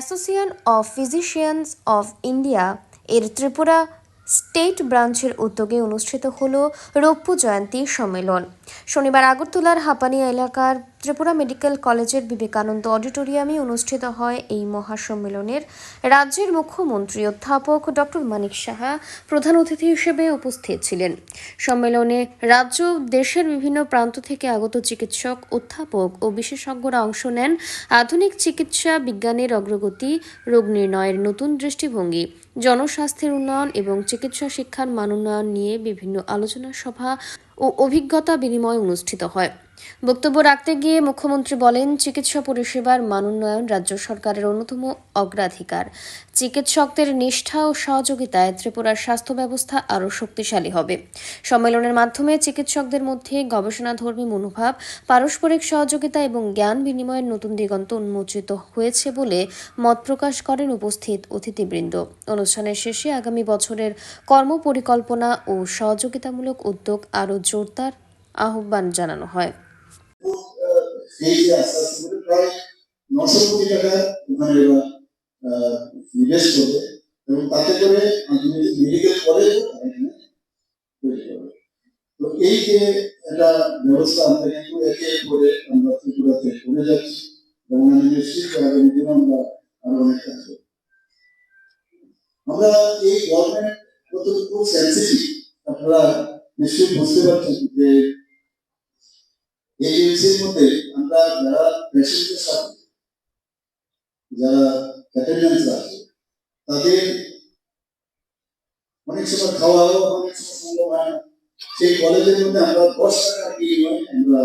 Association of physicians of India এর Tripura state ব্রাঞ্চের উদ্যোগে অনুষ্ঠিত হল রৌপ্য জয়ন্তী সম্মেলন। শনিবার আগরতলার হাপানিয়া এলাকার ত্রিপুরা মেডিকেল কলেজের বিবেকানন্দ অডিটোরিয়ামে অনুষ্ঠিত হয় এই মহাসম্মেলনের। রাজ্যের মুখ্যমন্ত্রী অধ্যাপক ডক্টর মানিক সাহা প্রধান অতিথি হিসেবে উপস্থিত ছিলেন। সম্মেলনে রাজ্য, দেশের বিভিন্ন প্রান্ত থেকে আগত চিকিৎসক, অধ্যাপক ও বিশেষজ্ঞরা অংশ নেন। আধুনিক চিকিৎসা বিজ্ঞানের অগ্রগতি, রোগ নির্ণয়ের নতুন দৃষ্টিভঙ্গি, জনস্বাস্থ্যের উন্নয়ন এবং চিকিৎসা শিক্ষার মান উন্নয়ন নিয়ে বিভিন্ন আলোচনা সভা ও অভিজ্ঞতা বিনিময় অনুষ্ঠিত হয়। বক্তব্য রাখতে গিয়ে মুখ্যমন্ত্রী বলেন, চিকিৎসা পরিষেবার মানোন্নয়ন রাজ্য সরকারের অন্যতম অগ্রাধিকার। চিকিৎসকদের নিষ্ঠা ও সহযোগিতায় ত্রিপুরার স্বাস্থ্য ব্যবস্থা আরও শক্তিশালী হবে। সম্মেলনের মাধ্যমে চিকিৎসকদের মধ্যে গবেষণাধর্মী মনোভাব, পারস্পরিক সহযোগিতা এবং জ্ঞান বিনিময়ের নতুন দিগন্ত উন্মোচিত হয়েছে বলে মত প্রকাশ করেন উপস্থিত অতিথিবৃন্দ। অনুষ্ঠানের শেষে আগামী বছরের কর্মপরিকল্পনা ও সহযোগিতামূলক উদ্যোগ আরও জোরদার আহ্বান জানানো হয়। সেই যে আস্তে আস্তে প্রায় নশো কোটি টাকা ওখানে এবার নিবেশ করবে এবং তাতে করে মেডিকেল কলেজ তো এই যে একটা ব্যবস্থা আমরা কিন্তু একে করে আমরা ত্রিপুরাতে করে যাচ্ছি, এবং আমি নিশ্চিত আগামী দিনে আমরা আরও অনেক কাজ। আমরা এই গভর্নমেন্ট কতটুকু সেন্সিটিভ আপনারা নিশ্চয়ই বুঝতে পারছেন যে এই এজেন্সির মধ্যে আমরা যারা পেশেন্টের সাথে যারা আছে তাদের অনেক সময় খাওয়া অনেক সময় সম্ভব হয় সেই কলেজের মধ্যে আমরা দশ টাকা বিনিময়ে আমরা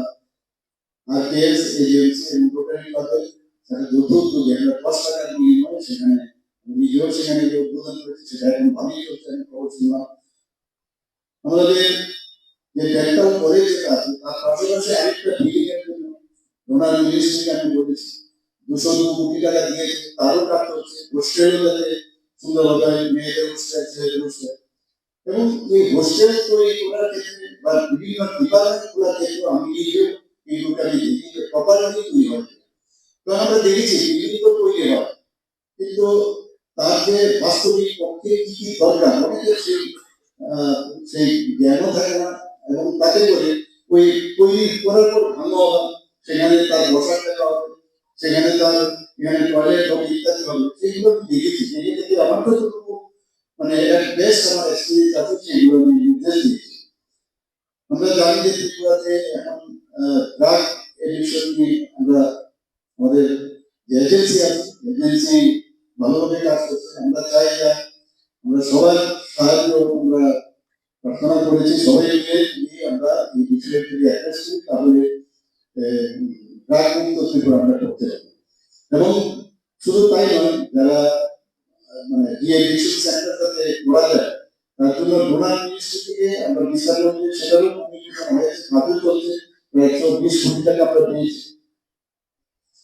আর কেএস এজেন্সি এবং আমরা দশ টাকার বিনিময়ে সেখানে সেখানে যে উদ্বোধন করেছি, সেটা আমি খবর আমাদের যে কলেজ যেটা আছে তার পাশাপাশি আরেকটা বিল্ডিং এর আমি বলেছি দুশো দু কোটি টাকা দিয়েছে তারও সুন্দরভাবে মেয়েদের হোস্টেল এবং এই বিভিন্ন ডিপার্টমেন্ট খোলার ক্ষেত্রে আমি নিজেও এই আমরা দেখেছি তো তৈরি হয়। কিন্তু তার যে বাস্তবিক পক্ষে কি কি দরকার সেই সেই জ্ঞানও থাকে না এবং তাতে করে ওই তৈরি করার পর ভাঙা হবে সেখানে তার বসার জায়গা হবে সেখানে তার এখানে টয়লেট হবে ইত্যাদি হবে সেগুলো আমি দেখেছি দেখে দেখে আমার তো যতটুকু মানে বেস্ট আমার এক্সপিরিয়েন্স আছে সেগুলো আমি নির্দেশ দিয়েছি আমরা জানি যে ত্রিপুরাতে এখন ড্রাগ এডিকশন নিয়ে আমরা আমাদের যে এজেন্সি আছে এজেন্সি ভালোভাবে কাজ করছে আমরা চাই যে আমরা সবার সাহায্য আমরা প্রার্থনা করেছি, সবাই মিলে যদি আমরা এই বিষয়ে যদি করি, তাহলে ড্রাগ মুক্ত ত্রিপুরা আমরা করতে পারব। এবং শুধু তাই নয়, যারা মানে ডিএডিকশন সেন্টার যাতে করা যায় তার জন্য ডোনার থেকে আমরা বিস্তার করছি সেটারও কমিউনিকেশন হয়েছে চলছে। প্রায় একশো বিশ কোটি টাকা আমরা পেয়েছি।